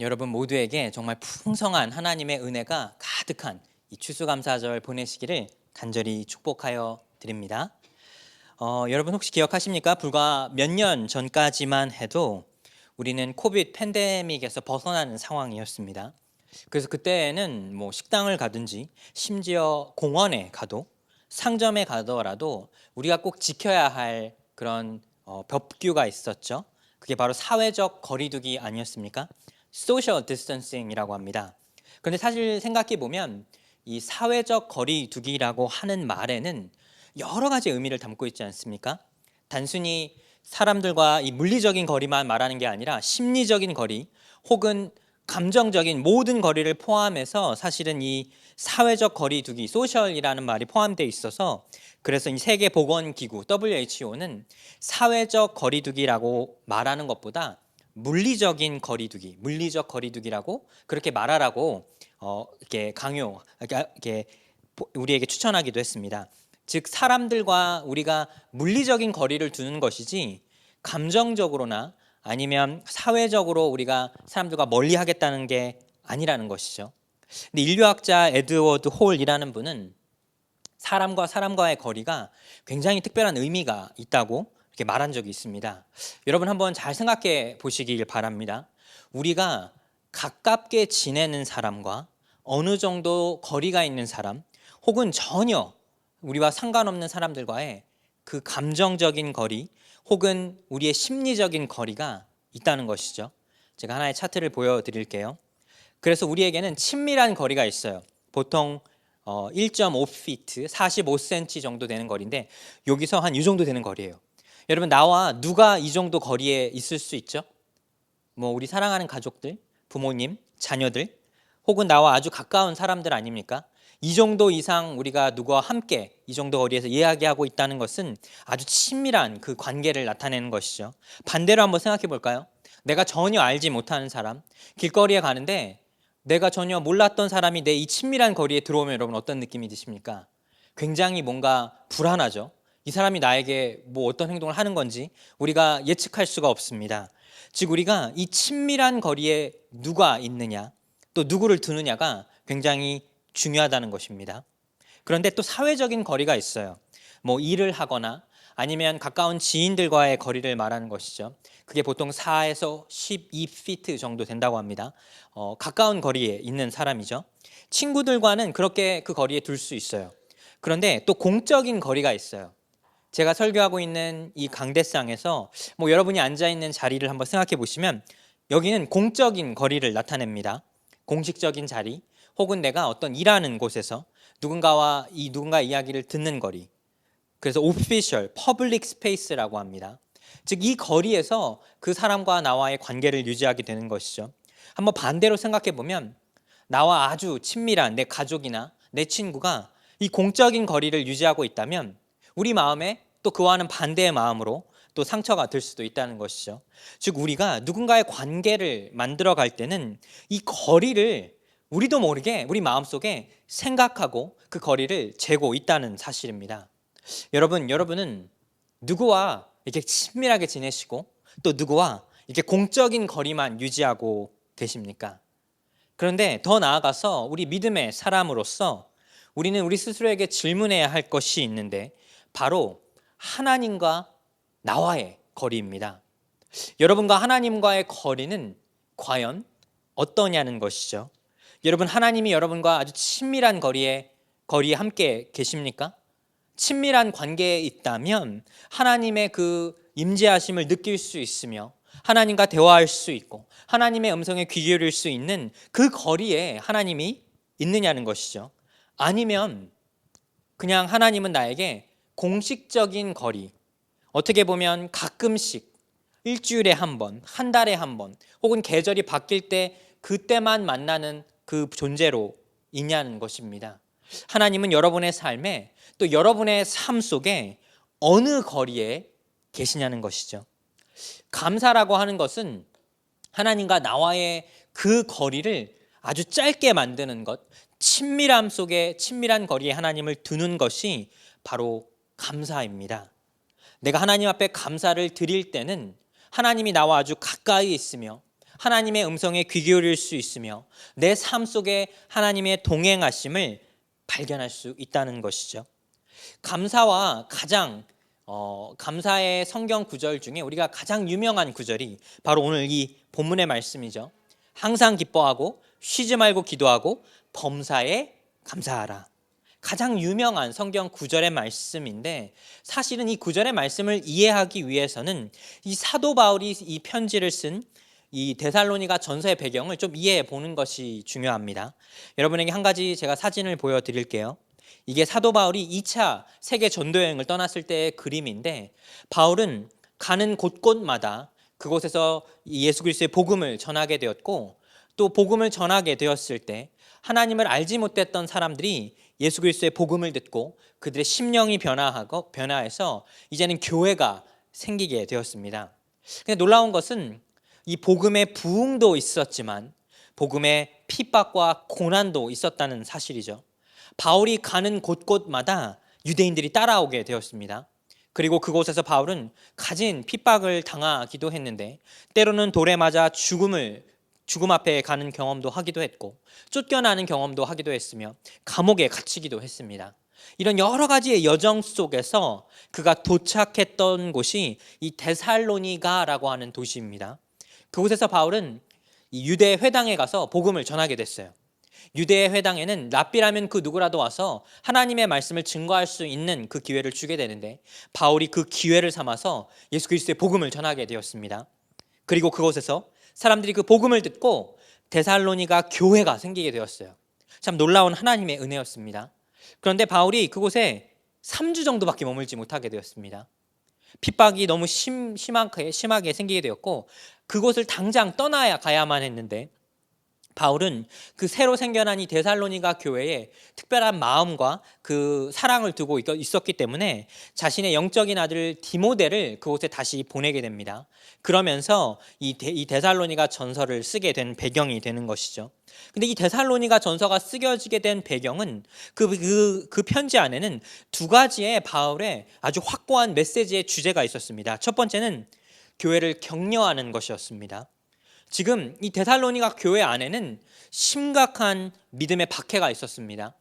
여러분 모두에게 정말 풍성한 하나님의 은혜가 가득한 이 추수감사절 보내시기를 간절히 축복하여 드립니다. 어, 여러분 혹시 기억하십니까? 불과 몇 년 전까지만 해도 우리는 코비드 팬데믹에서 벗어나는 상황이었습니다. 그래서 그때는 뭐 식당을 가든지 심지어 공원에 가도 상점에 가더라도 우리가 꼭 지켜야 할 그런 어, 법규가 있었죠. 그게 바로 사회적 거리두기 아니었습니까? Social distancing이라고 합니다. 그런데 사실 생각해 보면 이 사회적 거리두기라고 하는 말에는 여러 가지 의미를 담고 있지 않습니까? 단순히 사람들과 이 물리적인 거리만 말하는 게 아니라 심리적인 거리 혹은 감정적인 모든 거리를 포함해서 사실은 이 사회적 거리두기 소셜이라는 말이 포함되어 있어서 그래서 이 세계 보건 기구 WHO는 사회적 거리두기라고 말하는 것보다 물리적인 거리두기, 물리적 거리두기라고 그렇게 말하라고 어, 이렇게 강요, 이렇게 우리에게 추천하기도 했습니다. 즉 사람들과 우리가 물리적인 거리를 두는 것이지 감정적으로나 아니면 사회적으로 우리가 사람들과 멀리 하겠다는 게 아니라는 것이죠. 근데 인류학자 에드워드 홀이라는 분은 사람과 사람과의 거리가 굉장히 특별한 의미가 있다고 이렇게 말한 적이 있습니다. 여러분 한번 잘 생각해 보시길 바랍니다. 우리가 가깝게 지내는 사람과 어느 정도 거리가 있는 사람 혹은 전혀 우리와 상관없는 사람들과의 그 감정적인 거리 혹은 우리의 심리적인 거리가 있다는 것이죠. 제가 하나의 차트를 보여드릴게요. 그래서 우리에게는 친밀한 거리가 있어요. 보통 1.5피트, 45cm 정도 되는 거리인데 여기서 한 이 정도 되는 거리예요. 여러분 나와 누가 이 정도 거리에 있을 수 있죠? 뭐 우리 사랑하는 가족들, 부모님, 자녀들, 혹은 나와 아주 가까운 사람들 아닙니까? 이 정도 이상 우리가 누구와 함께 이 정도 거리에서 이야기하고 있다는 것은 아주 친밀한 그 관계를 나타내는 것이죠. 반대로 한번 생각해 볼까요? 내가 전혀 알지 못하는 사람, 길거리에 가는데 내가 전혀 몰랐던 사람이 내 이 친밀한 거리에 들어오면 여러분 어떤 느낌이 드십니까? 굉장히 뭔가 불안하죠. 이 사람이 나에게 뭐 어떤 행동을 하는 건지 우리가 예측할 수가 없습니다. 즉 우리가 이 친밀한 거리에 누가 있느냐 또 누구를 두느냐가 굉장히 중요하다는 것입니다. 그런데 또 사회적인 거리가 있어요. 뭐 일을 하거나 아니면 가까운 지인들과의 거리를 말하는 것이죠. 그게 보통 4에서 12피트 정도 된다고 합니다. 어, 가까운 거리에 있는 사람이죠. 친구들과는 그렇게 그 거리에 둘 수 있어요. 그런데 또 공적인 거리가 있어요. 제가 설교하고 있는 이 강대상에서 뭐 여러분이 앉아 있는 자리를 한번 생각해 보시면 여기는 공적인 거리를 나타냅니다. 공식적인 자리 혹은 내가 어떤 일하는 곳에서 누군가와 이 누군가 이야기를 듣는 거리. 그래서 official, public space라고 합니다. 즉 이 거리에서 그 사람과 나와의 관계를 유지하게 되는 것이죠. 한번 반대로 생각해 보면 나와 아주 친밀한 내 가족이나 내 친구가 이 공적인 거리를 유지하고 있다면 우리 마음에 또 그와는 반대의 마음으로 또 상처가 들 수도 있다는 것이죠. 즉 우리가 누군가의 관계를 만들어 갈 때는 이 거리를 우리도 모르게 우리 마음속에 생각하고 그 거리를 재고 있다는 사실입니다. 여러분, 여러분은 누구와 이렇게 친밀하게 지내시고 또 누구와 이렇게 공적인 거리만 유지하고 계십니까? 그런데 더 나아가서 우리 믿음의 사람으로서 우리는 우리 스스로에게 질문해야 할 것이 있는데 바로 하나님과 나와의 거리입니다. 여러분과 하나님과의 거리는 과연 어떠냐는 것이죠. 여러분 하나님이 여러분과 아주 친밀한 거리에 거리에 함께 계십니까? 친밀한 관계에 있다면 하나님의 그 임재하심을 느낄 수 있으며 하나님과 대화할 수 있고 하나님의 음성에 귀 기울일 수 있는 그 거리에 하나님이 있느냐는 것이죠. 아니면 그냥 하나님은 나에게 공식적인 거리, 어떻게 보면 가끔씩 일주일에 한 번, 한 달에 한 번, 혹은 계절이 바뀔 때 그때만 만나는 그 존재로 있냐는 것입니다. 하나님은 여러분의 삶에 또 여러분의 삶 속에 어느 거리에 계시냐는 것이죠. 감사라고 하는 것은 하나님과 나와의 그 거리를 아주 짧게 만드는 것, 친밀함 속에 친밀한 거리에 하나님을 두는 것이 바로 감사입니다. 내가 하나님 앞에 감사를 드릴 때는 하나님이 나와 아주 가까이 있으며 하나님의 음성에 귀 기울일 수 있으며 내 삶 속에 하나님의 동행하심을 발견할 수 있다는 것이죠. 감사와 가장 어, 감사의 성경 구절 중에 우리가 가장 유명한 구절이 바로 오늘 이 본문의 말씀이죠. 항상 기뻐하고 쉬지 말고 기도하고 범사에 감사하라. 가장 유명한 성경 구절의 말씀인데 사실은 이 구절의 말씀을 이해하기 위해서는 이 사도 바울이 이 편지를 쓴 이 데살로니가 전서의 배경을 좀 이해해 보는 것이 중요합니다. 여러분에게 한 가지 제가 사진을 보여 드릴게요. 이게 사도 바울이 2차 세계 전도 여행을 떠났을 때의 그림인데 바울은 가는 곳곳마다 그곳에서 이 예수 그리스도의 복음을 전하게 되었고 또 복음을 전하게 되었을 때 하나님을 알지 못했던 사람들이 예수 그리스도의 복음을 듣고 그들의 심령이 변화하고 변화해서 이제는 교회가 생기게 되었습니다. 근데 놀라운 것은 이 복음의 부흥도 있었지만 복음의 핍박과 고난도 있었다는 사실이죠. 바울이 가는 곳곳마다 유대인들이 따라오게 되었습니다. 그리고 그곳에서 바울은 가진 핍박을 당하기도 했는데 때로는 돌에 맞아 죽음을 죽음 앞에 가는 경험도 하기도 했고 쫓겨나는 경험도 하기도 했으며 감옥에 갇히기도 했습니다. 이런 여러 가지의 여정 속에서 그가 도착했던 곳이 이 데살로니가라고 하는 도시입니다. 그곳에서 바울은 이 유대 회당에 가서 복음을 전하게 됐어요. 유대 회당에는 랍비라면 그 누구라도 와서 하나님의 말씀을 증거할 수 있는 그 기회를 주게 되는데 바울이 그 기회를 삼아서 예수 그리스도의 복음을 전하게 되었습니다. 그리고 그곳에서 사람들이 그 복음을 듣고 데살로니가 교회가 생기게 되었어요. 참 놀라운 하나님의 은혜였습니다. 그런데 바울이 그곳에 3주 정도밖에 머물지 못하게 되었습니다. 핍박이 너무 심, 심하게, 심하게 생기게 되었고 그곳을 당장 떠나야 가야만 했는데 바울은 그 새로 생겨난 이 데살로니가 교회에 특별한 마음과 그 사랑을 두고 있었기 때문에 자신의 영적인 아들 디모데를 그곳에 다시 보내게 됩니다. 그러면서 이, 데, 이 데살로니가 전서를 쓰게 된 배경이 되는 것이죠. 근데 이 데살로니가 전서가 쓰여지게 된 배경은 그, 그, 그 편지 안에는 두 가지의 바울의 아주 확고한 메시지의 주제가 있었습니다. 첫 번째는 교회를 격려하는 것이었습니다. 지금 이 데살로니가 교회 안에는 심각한 믿음의 박해가 있었습니다.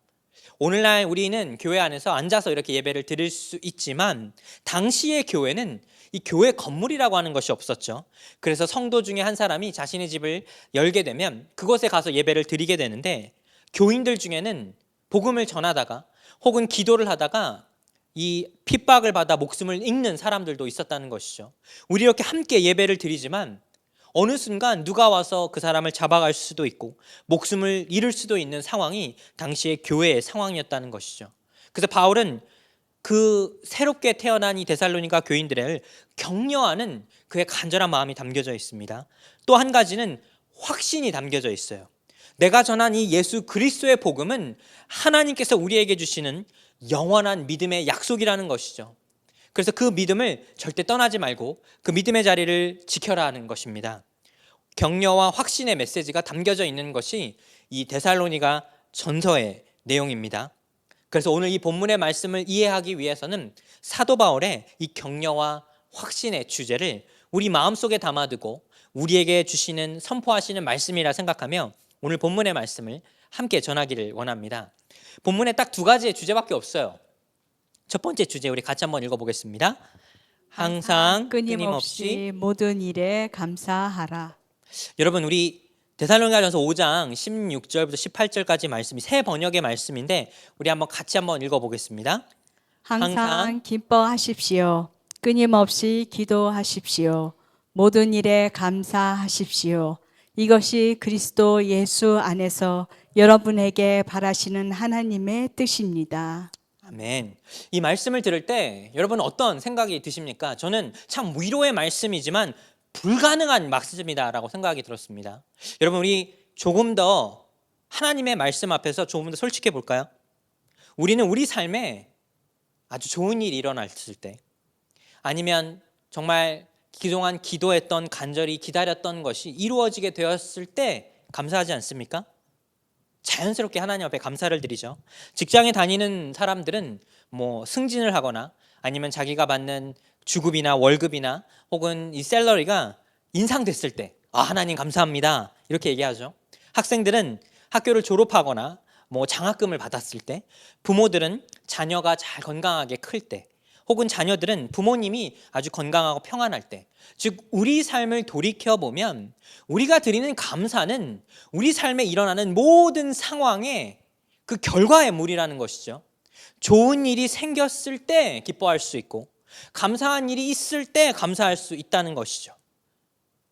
오늘날 우리는 교회 안에서 앉아서 이렇게 예배를 드릴 수 있지만 당시의 교회는 이 교회 건물이라고 하는 것이 없었죠. 그래서 성도 중에 한 사람이 자신의 집을 열게 되면 그곳에 가서 예배를 드리게 되는데 교인들 중에는 복음을 전하다가 혹은 기도를 하다가 이 핍박을 받아 목숨을 잃는 사람들도 있었다는 것이죠. 우리 이렇게 함께 예배를 드리지만 어느 순간 누가 와서 그 사람을 잡아갈 수도 있고 목숨을 잃을 수도 있는 상황이 당시의 교회의 상황이었다는 것이죠. 그래서 바울은 그 새롭게 태어난 이 데살로니가 교인들을 격려하는 그의 간절한 마음이 담겨져 있습니다. 또 한 가지는 확신이 담겨져 있어요. 내가 전한 이 예수 그리스도의 복음은 하나님께서 우리에게 주시는 영원한 믿음의 약속이라는 것이죠. 그래서 그 믿음을 절대 떠나지 말고 그 믿음의 자리를 지켜라 하는 것입니다. 격려와 확신의 메시지가 담겨져 있는 것이 이 데살로니가 전서의 내용입니다. 그래서 오늘 이 본문의 말씀을 이해하기 위해서는 사도 바울의 이 격려와 확신의 주제를 우리 마음속에 담아두고 우리에게 주시는 선포하시는 말씀이라 생각하며 오늘 본문의 말씀을 함께 전하기를 원합니다. 본문에 딱 두 가지의 주제밖에 없어요. 첫 번째 주제 우리 같이 한번 읽어보겠습니다. 항상 끊임없이 모든 일에 감사하라. 여러분 우리 데살로니가전서 5장 16절부터 18절까지 말씀이 새 번역의 말씀인데 우리 한번 같이 한번 읽어보겠습니다. 항상, 항상 기뻐하십시오. 끊임없이 기도하십시오. 모든 일에 감사하십시오. 이것이 그리스도 예수 안에서 여러분에게 바라시는 하나님의 뜻입니다. 아멘. 이 말씀을 들을 때 여러분 어떤 생각이 드십니까? 저는 참 위로의 말씀이지만 불가능한 말씀이다라고 생각이 들었습니다. 여러분 우리 조금 더 하나님의 말씀 앞에서 조금 더 솔직해 볼까요? 우리는 우리 삶에 아주 좋은 일이 일어났을 때 아니면 정말 그동안 기도했던 간절히 기다렸던 것이 이루어지게 되었을 때 감사하지 않습니까? 자연스럽게 하나님 앞에 감사를 드리죠. 직장에 다니는 사람들은 뭐 승진을 하거나 아니면 자기가 받는 주급이나 월급이나 혹은 이 셀러리가 인상됐을 때, 아, 하나님 감사합니다. 이렇게 얘기하죠. 학생들은 학교를 졸업하거나 뭐 장학금을 받았을 때, 부모들은 자녀가 잘 건강하게 클 때, 혹은 자녀들은 부모님이 아주 건강하고 평안할 때, 즉 우리 삶을 돌이켜 보면 우리가 드리는 감사는 우리 삶에 일어나는 모든 상황의 그 결과의 물이라는 것이죠. 좋은 일이 생겼을 때 기뻐할 수 있고 감사한 일이 있을 때 감사할 수 있다는 것이죠.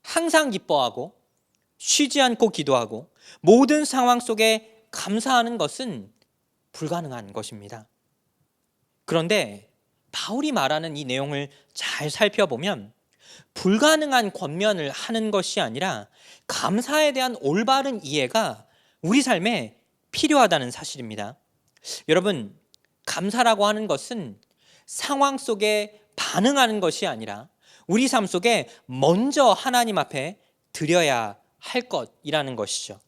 항상 기뻐하고 쉬지 않고 기도하고 모든 상황 속에 감사하는 것은 불가능한 것입니다. 그런데 바울이 말하는 이 내용을 잘 살펴보면 불가능한 권면을 하는 것이 아니라 감사에 대한 올바른 이해가 우리 삶에 필요하다는 사실입니다. 여러분, 감사라고 하는 것은 상황 속에 반응하는 것이 아니라 우리 삶 속에 먼저 하나님 앞에 드려야 할 것이라는 것이죠.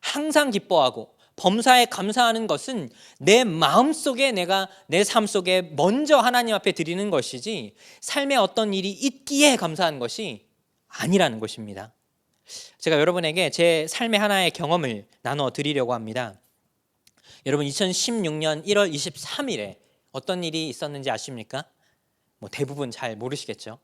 항상 기뻐하고 범사에 감사하는 것은 내 마음 속에 내가 내 삶 속에 먼저 하나님 앞에 드리는 것이지 삶에 어떤 일이 있기에 감사한 것이 아니라는 것입니다. 제가 여러분에게 제 삶의 하나의 경험을 나눠 드리려고 합니다. 여러분 2016년 1월 23일에 어떤 일이 있었는지 아십니까? 뭐 대부분 잘 모르시겠죠.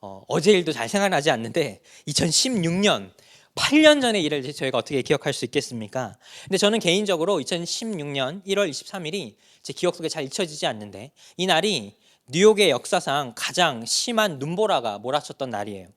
어, 어제 일도 잘 생각나지 않는데 2016년 8년 전의 일을 저희가 어떻게 기억할 수 있겠습니까? 근데 저는 개인적으로 2016년 1월 23일이 제 기억 속에 잘 잊혀지지 않는데 이 날이 뉴욕의 역사상 가장 심한 눈보라가 몰아쳤던 날이에요.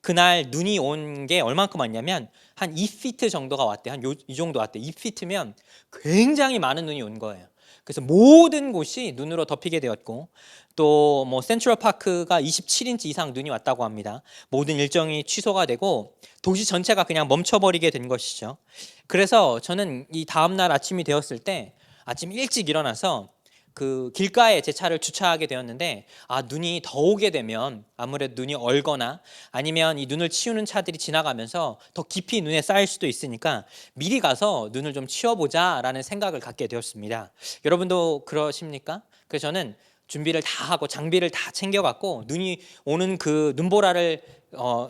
그날 눈이 온 게 얼만큼 왔냐면 한 2피트 정도가 왔대. 한 이 정도 왔대. 2피트면 굉장히 많은 눈이 온 거예요. 그래서 모든 곳이 눈으로 덮이게 되었고 또 뭐 센트럴 파크가 27인치 이상 눈이 왔다고 합니다. 모든 일정이 취소가 되고 도시 전체가 그냥 멈춰버리게 된 것이죠. 그래서 저는 이 다음 날 아침이 되었을 때 아침 일찍 일어나서 그 길가에 제 차를 주차하게 되었는데 아 눈이 더 오게 되면 아무래도 눈이 얼거나 아니면 이 눈을 치우는 차들이 지나가면서 더 깊이 눈에 쌓일 수도 있으니까 미리 가서 눈을 좀 치워보자라는 생각을 갖게 되었습니다. 여러분도 그러십니까? 그래서 저는 준비를 다 하고 장비를 다 챙겨갖고 눈이 오는 그 눈보라를 어,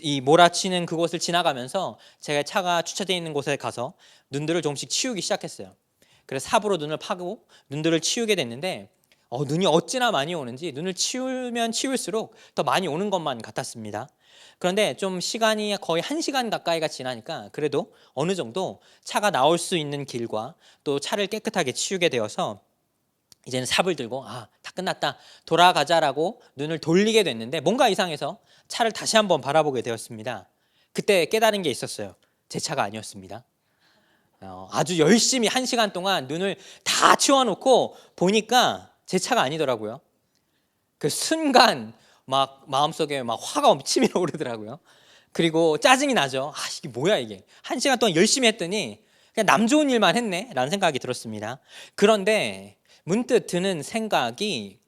이 몰아치는 그곳을 지나가면서 제가 차가 주차되어 있는 곳에 가서 눈들을 조금씩 치우기 시작했어요. 그래서 삽으로 눈을 파고 눈들을 치우게 됐는데 어, 눈이 어찌나 많이 오는지 눈을 치우면 치울수록 더 많이 오는 것만 같았습니다. 그런데 좀 시간이 거의 한 시간 가까이가 지나니까 그래도 어느 정도 차가 나올 수 있는 길과 또 차를 깨끗하게 치우게 되어서 이제는 삽을 들고 아 다 끝났다 돌아가자라고 눈을 돌리게 됐는데 뭔가 이상해서 차를 다시 한번 바라보게 되었습니다. 그때 깨달은 게 있었어요. 제 차가 아니었습니다. 어, 아주 열심히 한 시간 동안 눈을 다 치워놓고 보니까 제 차가 아니더라고요. 그 순간 막 마음속에 막 화가 치밀어 오르더라고요. 그리고 짜증이 나죠. 아 이게 뭐야 이게 한 시간 동안 열심히 했더니 그냥 남 좋은 일만 했네 라는 생각이 들었습니다. 그런데 문득 드는 생각이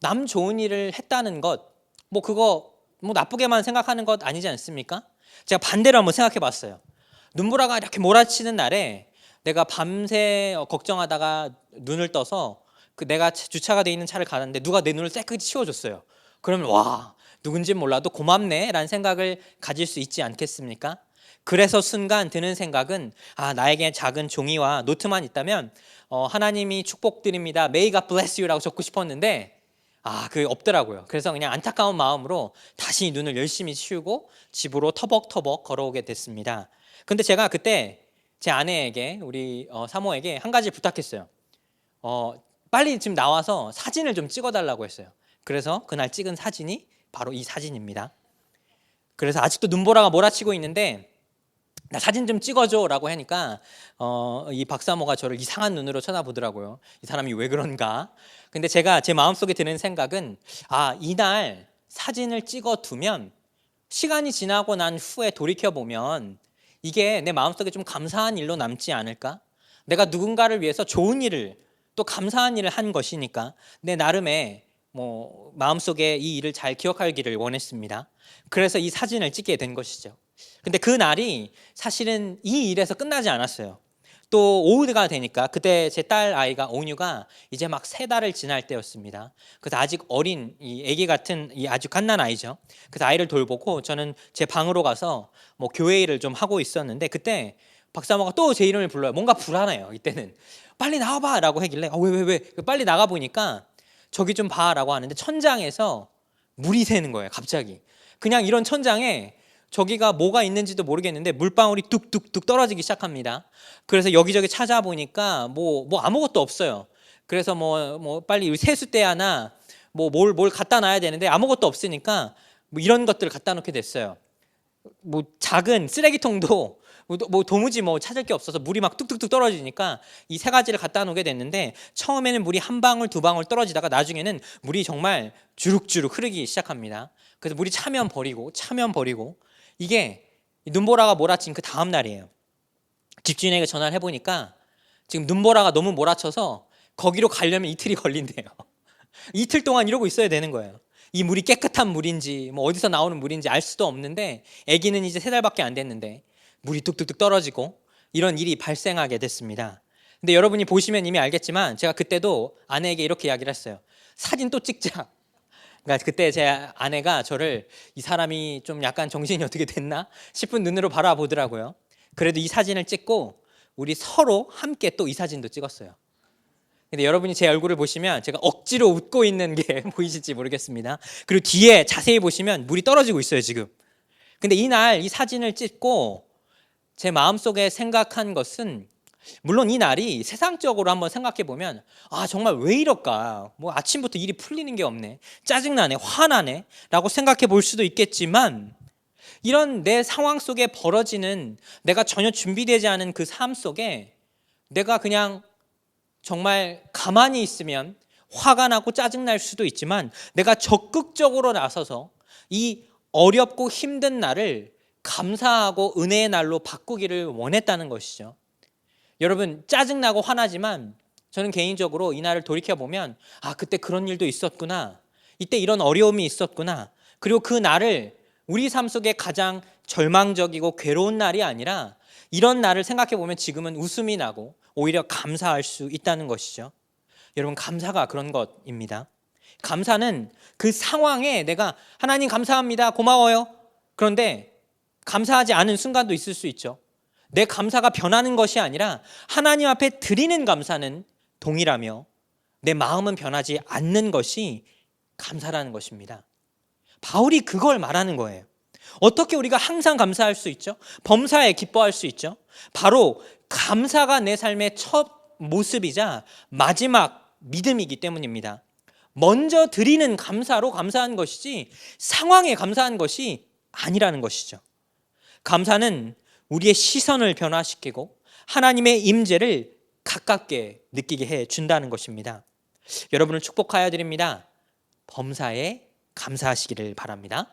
남 좋은 일을 했다는 것 뭐 그거 뭐 나쁘게만 생각하는 것 아니지 않습니까? 제가 반대로 한번 생각해 봤어요. 눈보라가 이렇게 몰아치는 날에 내가 밤새 어, 걱정하다가 눈을 떠서 그 내가 주차가 돼 있는 차를 가는데 누가 내 눈을 깨끗이 치워줬어요. 그러면 와 누군지 몰라도 고맙네라는 생각을 가질 수 있지 않겠습니까? 그래서 순간 드는 생각은 아 나에게 작은 종이와 노트만 있다면 어, 하나님이 축복드립니다. May God bless you라고 적고 싶었는데 아, 그게 없더라고요. 그래서 그냥 안타까운 마음으로 다시 눈을 열심히 치우고 집으로 터벅터벅 걸어오게 됐습니다. 근데 제가 그때 제 아내에게 우리 어, 사모에게 한 가지 부탁했어요. 어, 빨리 지금 나와서 사진을 좀 찍어달라고 했어요. 그래서 그날 찍은 사진이 바로 이 사진입니다. 그래서 아직도 눈보라가 몰아치고 있는데 나 사진 좀 찍어줘라고 하니까 어, 이 박사모가 저를 이상한 눈으로 쳐다보더라고요. 이 사람이 왜 그런가? 근데 제가 제 마음속에 드는 생각은 아 이날 사진을 찍어두면 시간이 지나고 난 후에 돌이켜 보면 이게 내 마음속에 좀 감사한 일로 남지 않을까? 내가 누군가를 위해서 좋은 일을 또 감사한 일을 한 것이니까 내 나름의 뭐 마음속에 이 일을 잘 기억하기를 원했습니다. 그래서 이 사진을 찍게 된 것이죠. 근데 그 날이 사실은 이 일에서 끝나지 않았어요. 또 오후가 되니까 그때 제 딸 아이가 온유가 이제 막 세 달을 지날 때였습니다. 그래서 아직 어린 이 아기 같은 이 아주 갓난 아이죠. 그래서 아이를 돌보고 저는 제 방으로 가서 뭐 교회 일을 좀 하고 있었는데 그때 박사모가 또 제 이름을 불러요. 뭔가 불안해요. 이때는 빨리 나와봐라고 하길래 아, 왜왜 왜? 빨리 나가 보니까 저기 좀 봐라고 하는데 천장에서 물이 새는 거예요. 갑자기 그냥 이런 천장에 저기가 뭐가 있는지도 모르겠는데 물방울이 뚝뚝뚝 떨어지기 시작합니다. 그래서 여기저기 찾아보니까 뭐 뭐 아무것도 없어요. 그래서 뭐 뭐 빨리 세수대 하나 뭐 뭘 뭘 갖다 놔야 되는데 아무것도 없으니까 뭐 이런 것들을 갖다 놓게 됐어요. 뭐 작은 쓰레기통도 뭐 도- 뭐 도무지 뭐 찾을 게 없어서 물이 막 뚝뚝뚝 떨어지니까 이 세 가지를 갖다 놓게 됐는데 처음에는 물이 한 방울 두 방울 떨어지다가 나중에는 물이 정말 주룩주룩 흐르기 시작합니다. 그래서 물이 차면 버리고 차면 버리고 이게 이 눈보라가 몰아친 그 다음 날이에요. 집주인에게 전화를 해보니까 지금 눈보라가 너무 몰아쳐서 거기로 가려면 이틀이 걸린대요. 이틀 동안 이러고 있어야 되는 거예요. 이 물이 깨끗한 물인지 뭐 어디서 나오는 물인지 알 수도 없는데 아기는 이제 세 달밖에 안 됐는데 물이 뚝뚝뚝 떨어지고 이런 일이 발생하게 됐습니다. 근데 여러분이 보시면 이미 알겠지만 제가 그때도 아내에게 이렇게 이야기를 했어요. 사진 또 찍자. 그러니까 그때 제 아내가 저를 이 사람이 좀 약간 정신이 어떻게 됐나 싶은 눈으로 바라보더라고요. 그래도 이 사진을 찍고 우리 서로 함께 또 이 사진도 찍었어요. 근데 여러분이 제 얼굴을 보시면 제가 억지로 웃고 있는 게 보이실지 모르겠습니다. 그리고 뒤에 자세히 보시면 물이 떨어지고 있어요, 지금. 근데 이날 이 사진을 찍고 제 마음속에 생각한 것은 물론 이 날이 세상적으로 한번 생각해 보면 아 정말 왜 이럴까? 뭐 아침부터 일이 풀리는 게 없네. 짜증나네. 화나네라고 생각해 볼 수도 있겠지만 이런 내 상황 속에 벌어지는 내가 전혀 준비되지 않은 그 삶 속에 내가 그냥 정말 가만히 있으면 화가 나고 짜증날 수도 있지만 내가 적극적으로 나서서 이 어렵고 힘든 날을 감사하고 은혜의 날로 바꾸기를 원했다는 것이죠. 여러분 짜증나고 화나지만 저는 개인적으로 이 날을 돌이켜 보면 아 그때 그런 일도 있었구나. 이때 이런 어려움이 있었구나. 그리고 그 날을 우리 삶 속에 가장 절망적이고 괴로운 날이 아니라 이런 날을 생각해 보면 지금은 웃음이 나고 오히려 감사할 수 있다는 것이죠. 여러분 감사가 그런 것입니다. 감사는 그 상황에 내가 하나님 감사합니다. 고마워요. 그런데 감사하지 않은 순간도 있을 수 있죠. 내 감사가 변하는 것이 아니라 하나님 앞에 드리는 감사는 동일하며 내 마음은 변하지 않는 것이 감사라는 것입니다. 바울이 그걸 말하는 거예요. 어떻게 우리가 항상 감사할 수 있죠? 범사에 기뻐할 수 있죠? 바로 감사가 내 삶의 첫 모습이자 마지막 믿음이기 때문입니다. 먼저 드리는 감사로 감사한 것이지 상황에 감사한 것이 아니라는 것이죠. 감사는 우리의 시선을 변화시키고 하나님의 임재를 가깝게 느끼게 해 준다는 것입니다. 여러분을 축복하여 드립니다. 범사에 감사하시기를 바랍니다.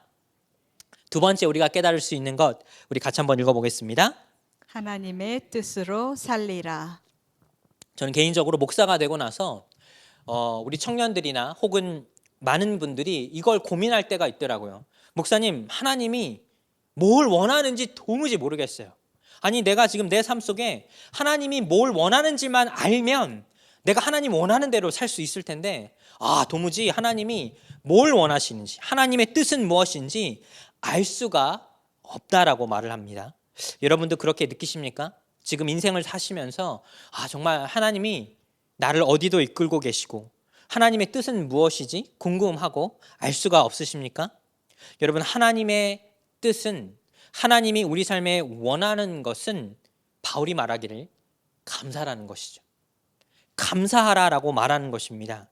두 번째 우리가 깨달을 수 있는 것 우리 같이 한번 읽어 보겠습니다. 하나님의 뜻으로 살리라. 저는 개인적으로 목사가 되고 나서 어, 우리 청년들이나 혹은 많은 분들이 이걸 고민할 때가 있더라고요. 목사님, 하나님이 뭘 원하는지 도무지 모르겠어요. 아니, 내가 지금 내 삶 속에 하나님이 뭘 원하는지만 알면 내가 하나님 원하는 대로 살 수 있을 텐데, 아, 도무지 하나님이 뭘 원하시는지, 하나님의 뜻은 무엇인지 알 수가 없다라고 말을 합니다. 여러분도 그렇게 느끼십니까? 지금 인생을 사시면서, 아, 정말 하나님이 나를 어디도 이끌고 계시고, 하나님의 뜻은 무엇이지? 궁금하고 알 수가 없으십니까? 여러분, 하나님의 뜻은 하나님이 우리 삶에 원하는 것은 바울이 말하기를 감사라는 것이죠. 감사하라라고 말하는 것입니다.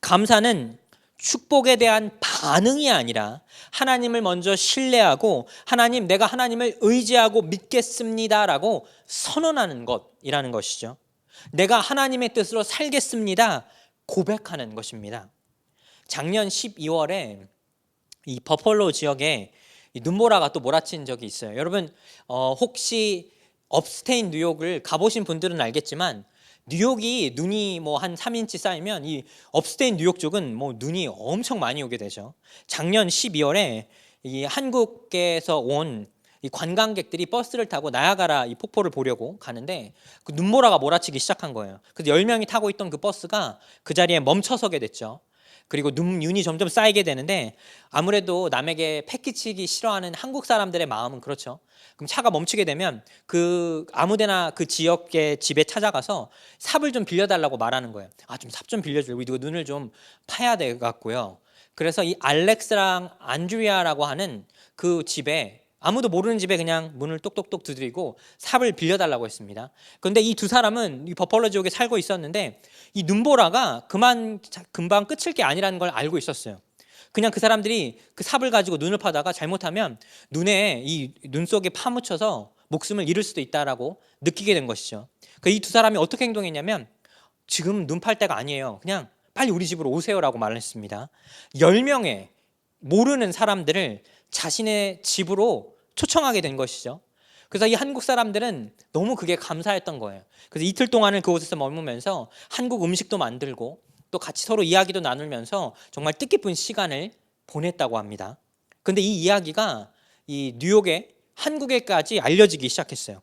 감사는 축복에 대한 반응이 아니라 하나님을 먼저 신뢰하고 하나님 내가 하나님을 의지하고 믿겠습니다라고 선언하는 것이라는 것이죠. 내가 하나님의 뜻으로 살겠습니다. 고백하는 것입니다. 작년 12월에 이 버펄로 지역에 이 눈보라가 또 몰아친 적이 있어요. 여러분 어, 혹시 업스테인 뉴욕을 가보신 분들은 알겠지만 뉴욕이 눈이 뭐 한 3인치 쌓이면 이 업스테인 뉴욕 쪽은 뭐 눈이 엄청 많이 오게 되죠. 작년 12월에 이 한국에서 온 이 관광객들이 버스를 타고 나야가라 이 폭포를 보려고 가는데 그 눈보라가 몰아치기 시작한 거예요. 그래서 10명이 타고 있던 그 버스가 그 자리에 멈춰서게 됐죠. 그리고 눈윤이 점점 쌓이게 되는데 아무래도 남에게 패기치기 싫어하는 한국 사람들의 마음은 그렇죠. 그럼 차가 멈추게 되면 그 아무데나 그 지역의 집에 찾아가서 삽을 좀 빌려달라고 말하는 거예요. 아 좀 삽 좀 빌려줄래? 우리 눈을 좀 파야 돼 갖고요. 그래서 이 알렉스랑 안드리아라고 하는 그 집에 아무도 모르는 집에 그냥 문을 똑똑똑 두드리고 삽을 빌려달라고 했습니다. 그런데 이 두 사람은 이 버펄러 지역에 살고 있었는데 이 눈보라가 그만 금방 끝일 게 아니라는 걸 알고 있었어요. 그냥 그 사람들이 그 삽을 가지고 눈을 파다가 잘못하면 눈에 이 눈 속에 파묻혀서 목숨을 잃을 수도 있다라고 느끼게 된 것이죠. 그 이 두 사람이 어떻게 행동했냐면 지금 눈 팔 때가 아니에요. 그냥 빨리 우리 집으로 오세요라고 말을 했습니다. 10명의 모르는 사람들을 자신의 집으로 초청하게 된 것이죠. 그래서 이 한국 사람들은 너무 그게 감사했던 거예요. 그래서 이틀 동안을 그곳에서 머무면서 한국 음식도 만들고 또 같이 서로 이야기도 나누면서 정말 뜻깊은 시간을 보냈다고 합니다. 근데 이 이야기가 이 뉴욕에 한국에까지 알려지기 시작했어요.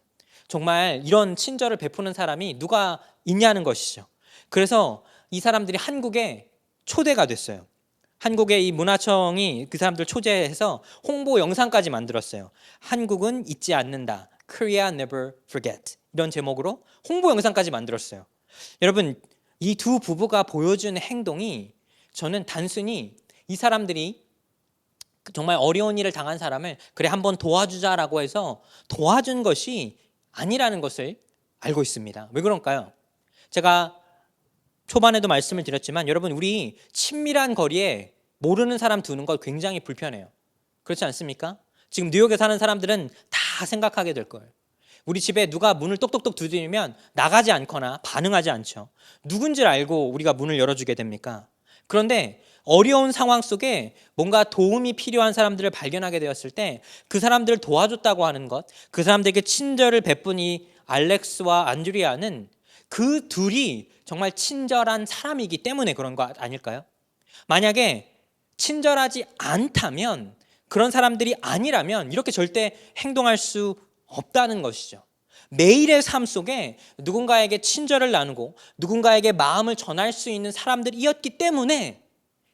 정말 이런 친절을 베푸는 사람이 누가 있냐는 것이죠. 그래서 이 사람들이 한국에 초대가 됐어요. 한국의 이 문화청이 그 사람들 초대해서 홍보 영상까지 만들었어요. 한국은 잊지 않는다. Korea never forget. 이런 제목으로 홍보 영상까지 만들었어요. 여러분, 이 두 부부가 보여준 행동이 저는 단순히 이 사람들이 정말 어려운 일을 당한 사람을 그래 한번 도와주자라고 해서 도와준 것이 아니라는 것을 알고 있습니다. 왜 그럴까요? 제가 초반에도 말씀을 드렸지만 여러분 우리 친밀한 거리에 모르는 사람 두는 거 굉장히 불편해요. 그렇지 않습니까? 지금 뉴욕에 사는 사람들은 다 생각하게 될 거예요. 우리 집에 누가 문을 똑똑똑 두드리면 나가지 않거나 반응하지 않죠. 누군지를 알고 우리가 문을 열어주게 됩니까? 그런데 어려운 상황 속에 뭔가 도움이 필요한 사람들을 발견하게 되었을 때 그 사람들을 도와줬다고 하는 것, 그 사람들에게 친절을 베푼 이 알렉스와 안드리아는 그 둘이 정말 친절한 사람이기 때문에 그런 거 아닐까요? 만약에 친절하지 않다면 그런 사람들이 아니라면 이렇게 절대 행동할 수 없다는 것이죠. 매일의 삶 속에 누군가에게 친절을 나누고 누군가에게 마음을 전할 수 있는 사람들이었기 때문에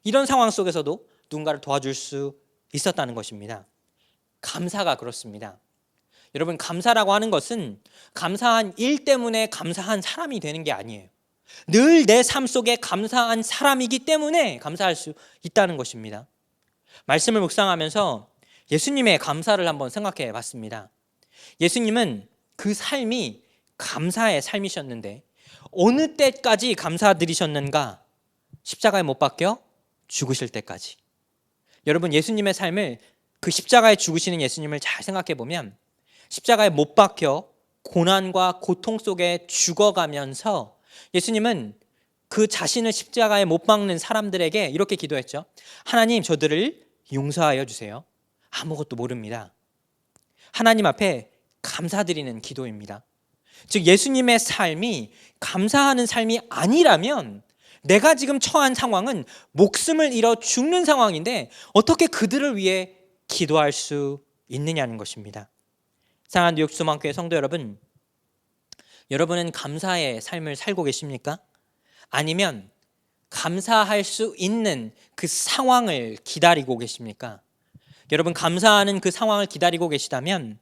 이런 상황 속에서도 누군가를 도와줄 수 있었다는 것입니다. 감사가 그렇습니다. 여러분, 감사라고 하는 것은 감사한 일 때문에 감사한 사람이 되는 게 아니에요. 늘 내 삶 속에 감사한 사람이기 때문에 감사할 수 있다는 것입니다. 말씀을 묵상하면서 예수님의 감사를 한번 생각해 봤습니다. 예수님은 그 삶이 감사의 삶이셨는데 어느 때까지 감사드리셨는가? 십자가에 못 박혀 죽으실 때까지. 여러분 예수님의 삶을 그 십자가에 죽으시는 예수님을 잘 생각해 보면 십자가에 못 박혀 고난과 고통 속에 죽어가면서 예수님은 그 자신을 십자가에 못 박는 사람들에게 이렇게 기도했죠. 하나님 저들을 용서하여 주세요. 아무것도 모릅니다. 하나님 앞에 감사드리는 기도입니다. 즉 예수님의 삶이 감사하는 삶이 아니라면 내가 지금 처한 상황은 목숨을 잃어 죽는 상황인데 어떻게 그들을 위해 기도할 수 있느냐는 것입니다. 상한 뉴욕 수만교회 성도 여러분, 여러분은 감사의 삶을 살고 계십니까? 아니면 감사할 수 있는 그 상황을 기다리고 계십니까? 여러분 감사하는 그 상황을 기다리고 계시다면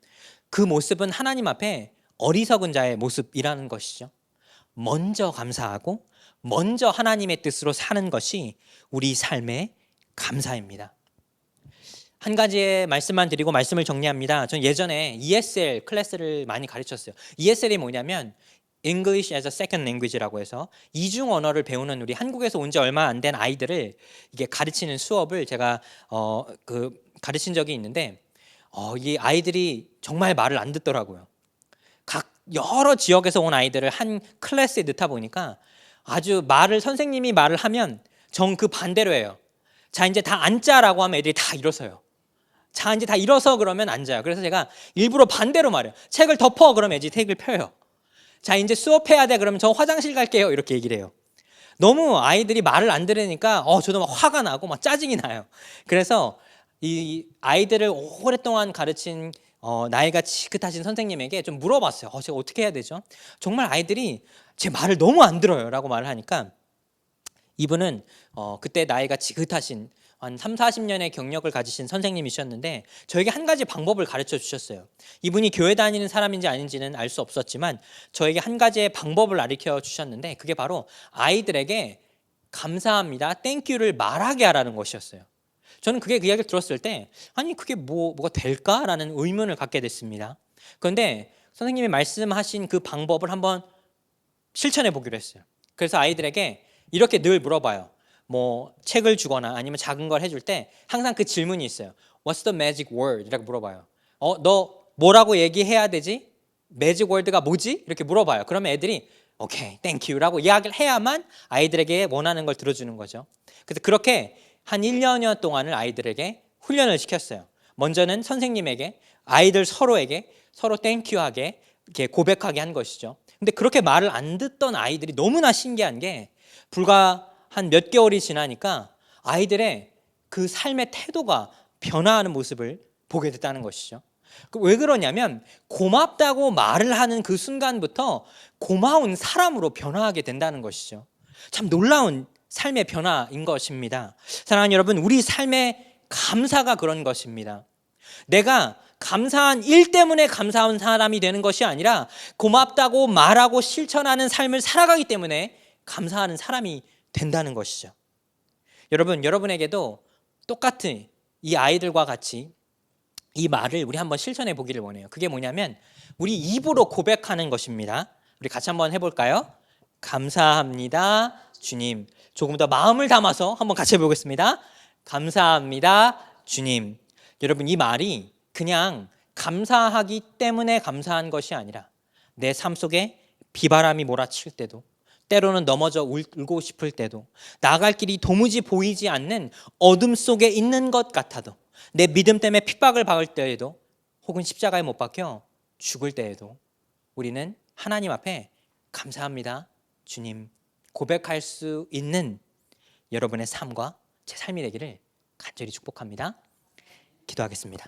그 모습은 하나님 앞에 어리석은 자의 모습이라는 것이죠. 먼저 감사하고 먼저 하나님의 뜻으로 사는 것이 우리 삶의 감사입니다. 한 가지의 말씀만 드리고 말씀을 정리합니다. 전 예전에 ESL 클래스를 많이 가르쳤어요. ESL이 뭐냐면 English as a Second Language라고 해서 이중 언어를 배우는 우리 한국에서 온 지 얼마 안 된 아이들을 이게 가르치는 수업을 제가 어 그 가르친 적이 있는데 어, 이 아이들이 정말 말을 안 듣더라고요. 각 여러 지역에서 온 아이들을 한 클래스에 넣다 보니까 아주 말을 선생님이 말을 하면 정 그 반대로 해요. 자 이제 다 앉자라고 하면 애들이 다 일어서요. 자 이제 다 일어서 그러면 앉아요. 그래서 제가 일부러 반대로 말해요. 책을 덮어 그러면 애들이 책을 펴요. 자 이제 수업해야 돼 그러면 저 화장실 갈게요 이렇게 얘기를 해요. 너무 아이들이 말을 안 들으니까 어 저도 막 화가 나고 막 짜증이 나요. 그래서 이 아이들을 오랫동안 가르친 어, 나이가 지긋하신 선생님에게 좀 물어봤어요. 어, 제가 어떻게 해야 되죠? 정말 아이들이 제 말을 너무 안 들어요라고 말을 하니까 이분은 어, 그때 나이가 지긋하신 한 3, 40년의 경력을 가지신 선생님이셨는데 저에게 한 가지 방법을 가르쳐 주셨어요. 이분이 교회 다니는 사람인지 아닌지는 알 수 없었지만 저에게 한 가지의 방법을 가르쳐 주셨는데 그게 바로 아이들에게 감사합니다, 땡큐를 말하게 하라는 것이었어요. 저는 그게 그 이야기를 들었을 때 아니 그게 뭐 뭐가 될까라는 의문을 갖게 됐습니다. 그런데 선생님이 말씀하신 그 방법을 한번 실천해 보기로 했어요. 그래서 아이들에게 이렇게 늘 물어봐요. 뭐 책을 주거나 아니면 작은 걸 해줄 때 항상 그 질문이 있어요. What's the magic word? 이라고 물어봐요. 어, 너 뭐라고 얘기해야 되지? 매직 월드가 뭐지? 이렇게 물어봐요. 그러면 애들이 오케이, 땡큐 라고 이야기를 해야만 아이들에게 원하는 걸 들어주는 거죠. 그래서 그렇게 한 1년여 동안을 아이들에게 훈련을 시켰어요. 먼저는 선생님에게 아이들 서로에게 서로 땡큐하게 이렇게 고백하게 한 것이죠. 근데 그렇게 말을 안 듣던 아이들이 너무나 신기한 게 불과 한 몇 개월이 지나니까 아이들의 그 삶의 태도가 변화하는 모습을 보게 됐다는 것이죠. 그왜 그러냐면 고맙다고 말을 하는 그 순간부터 고마운 사람으로 변화하게 된다는 것이죠. 참 놀라운 삶의 변화인 것입니다. 사랑하는 여러분, 우리 삶의 감사가 그런 것입니다. 내가 감사한 일 때문에 감사한 사람이 되는 것이 아니라 고맙다고 말하고 실천하는 삶을 살아가기 때문에 감사하는 사람이 된다는 것이죠. 여러분, 여러분에게도 똑같은 이 아이들과 같이 이 말을 우리 한번 실천해 보기를 원해요. 그게 뭐냐면 우리 입으로 고백하는 것입니다. 우리 같이 한번 해볼까요? 감사합니다, 주님. 조금 더 마음을 담아서 한번 같이 해보겠습니다. 감사합니다, 주님. 여러분 이 말이 그냥 감사하기 때문에 감사한 것이 아니라 내 삶 속에 비바람이 몰아칠 때도 때로는 넘어져 울고 싶을 때도 나갈 길이 도무지 보이지 않는 어둠 속에 있는 것 같아도 내 믿음 때문에 핍박을 받을 때에도 혹은 십자가에 못 박혀 죽을 때에도 우리는 하나님 앞에 감사합니다. 주님 고백할 수 있는 여러분의 삶과 제 삶이 되기를 간절히 축복합니다. 기도하겠습니다